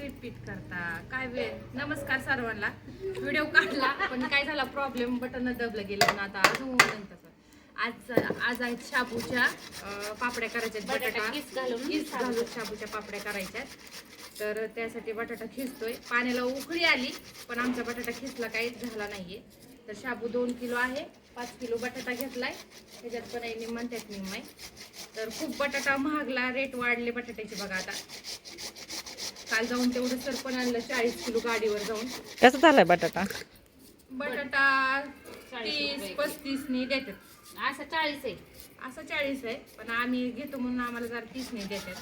Repeat करता. काय वेळ नमस्कार सर्वांना. व्हिडिओ काढला पण काय झाला प्रॉब्लेम बटन दबलं गेलं म्हणून आता अजून तसं. आज आज आहेत शाबूच्या पापड्या करायच्यात बटाटा घालून. शाबूच्या पापड्या करायच्यात. तर त्यासाठी बटाटा खिसतोय. पाण्याला उकळी आली पण आमचा बटाटा खिसला काहीच झाला नाहीये. तर शाबू दोन किलो आहे पाच किलो बटाटा घेतलाय. त्याच्यात पण आहे निम्मन त्यात निम्म आहे. तर खूप बटाटा महागला रेट वाढले बटाट्याचे बघा आता. काल जाऊन तेवढं सर पण आणलं चाळीस किलो गाडीवर जाऊन. कसं झालाय बटाटा? बटाटा तीस रुपये. पस्तीसनी देतात. असं चाळीस आहे. असं चाळीस आहे पण आम्ही घेतो म्हणून आम्हाला जरा तीसनी देतात.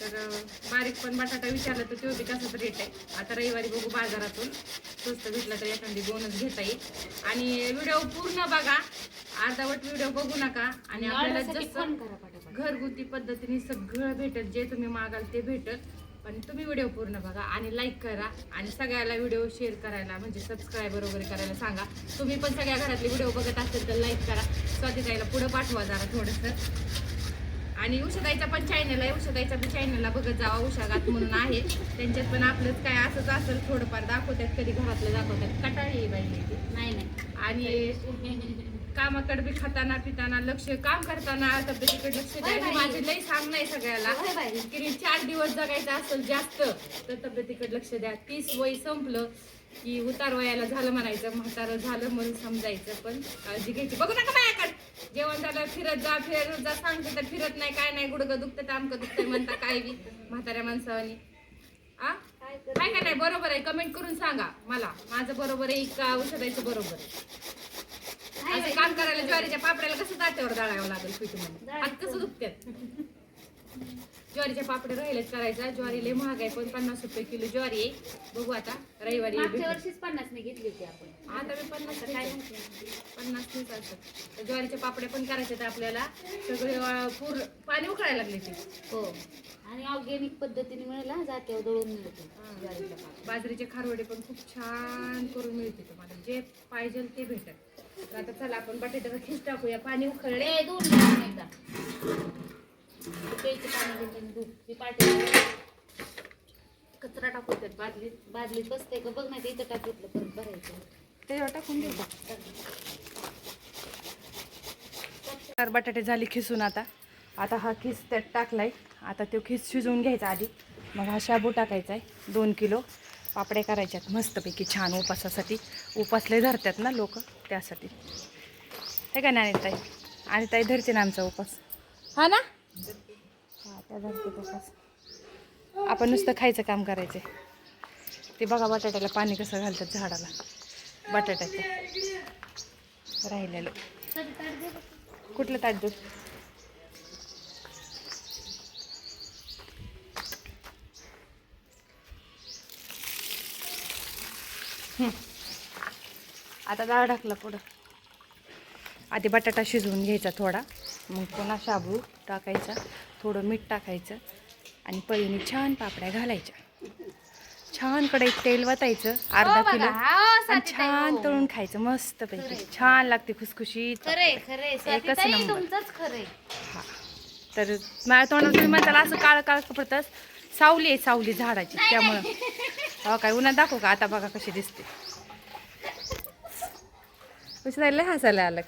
तर अं, बारीक पण बटाटा विचारला तर तो बी तसाच रेट आहे. आता रविवारी बघू बाजारातून. स्वस्त भेटला तर एखादी दोनच घेता येईल. आणि व्हिडिओ पूर्ण बघा. अर्धावट व्हिडिओ बघू नका. आणि आपल्याला जसं फोन करा पटापट. घरगुती पद्धतीने सगळं भेटत जे तुम्ही मागाल ते भेटत पण तुम्ही व्हिडिओ पूर्ण बघा आणि लाईक करा आणि सगळ्याला व्हिडिओ शेअर करायला म्हणजे सबस्क्राईबर वगैरे करायला सांगा. तुम्ही पण सगळ्या घरातले व्हिडिओ बघत असेल तर लाईक करा. स्वातीताईला पुढं पाठवा जरा थोडंसं. आणि उषाताईचा पण चॅनल आहे. उषाताईचा पण चॅनलला बघत जावा. उषागात म्हणून आहे. त्यांच्यात पण आपलंच काय असंच असेल. थोडंफार दाखवतात कधी घरातलं दाखवतात. कटाळी बाई. नाही नाही. आणि कामाकडे बी खाताना पिताना लक्ष काम करताना तब्येतीकडे लक्ष द्या. होय बाई. माझी लई सांग नाही सगळ्याला. की चार दिवस जगायचं असेल जास्त तर तब्येतीकडे लक्ष द्या. तीस वय संपलं की उतार वयाला झालं म्हणायचं म्हातारं झालं म्हणून समजायचं पण काळजी घ्यायची. बघू नका माझ्याकडे. जेवण झालं फिरत जा फिरत जा सांगते तर फिरत नाही काय नाही गुडगं दुखतं तामकं दुखतंय म्हणता काय बी म्हाताऱ्या माणसावानी. आ? काय काय काय नाही? बरोबर आहे. कमेंट करून सांगा मला. माझं बरोबर आहे का? औषधाचं बरोबर आहे. असं काम करायला ज्वारीच्या पापड्याला कसं ताट्यावर दाळावं लागेल पीठ कसं दुखतात ज्वारीच्या पापड्या राहिलेच करायचा. ज्वारी लय महाग आहे पण पन्नास रुपये किलो ज्वारी आहे. बघू आता रविवारी मागच्या. वर्षीच पन्नास ने घेतली होती आपण. आता मी पन्नास आता काय? पन्नास तीस असतात तर ज्वारीच्या पापड्या पण करायच्या आपल्याला. सगळे अं, पूर पाणी उकळायला लागले ते. हो. आणि ऑर्गॅनिक पद्धतीने मिळेल जात्यावर दळून मिळते पापड. बाजरीचे खारवडे पण खूप छान करून मिळते तुम्हाला. जे पाहिजे ते भेटत तर आता चला आपण बटाट्याचा खिस टाकूया. पाणी उकळले. ए, दूध एकदा. प्यायचं पाणी दूध. पाठी कचरा टाकू त्यात. बादलीत बादलीत बसते का बघ नाही ते इथं टाकीतलं परत भरायचं. त्याच्यावर टाकून देऊ तर बटाटे झाले खिसून आता. आता हा खिस त्यात टाकलाय. आता तो खिस शिजवून घ्यायचा आधी. मग हा शाबू टाकायचा आहे दोन किलो. पापड्या करायच्यात मस्तपैकी छान उपासासाठी उपासले धरतात ना लोक त्यासाठी. हे का नाही ताई आणि ताई धरते ना आमचा उपास हा ना? हा त्या धरते उपास आपण नुसतं खायचं काम करायचं. ते बघा बटाट्याला पाणी कसं घालतात झाडाला. बटाट्याचं. राहिलेलं. कुठलं ताट दूध? आता डाळ टाकला पुढं. आधी बटाटा शिजवून घ्यायचा थोडा. मग पुन्हा शाबू टाकायचा. थोडं मीठ टाकायचं. आणि पळीने छान पापड्या घालायच्या. छान कढईत तेल वतायचं अर्धा बघा, किलो. हो, आणि छान हो. तळून खायचं मस्त पैकी. छान लागते खुसखुशीत स्वातीताई नंबर. हा. तर माझ्या तोंडात तुम्ही म्हणताल असं काळ काळ कपडतच सावली आहे सावली झाडाची त्यामुळं. हो काय उन्हात दाखवू का? आता बघा कशी दिसते. कशी राहिले हसायला आलं.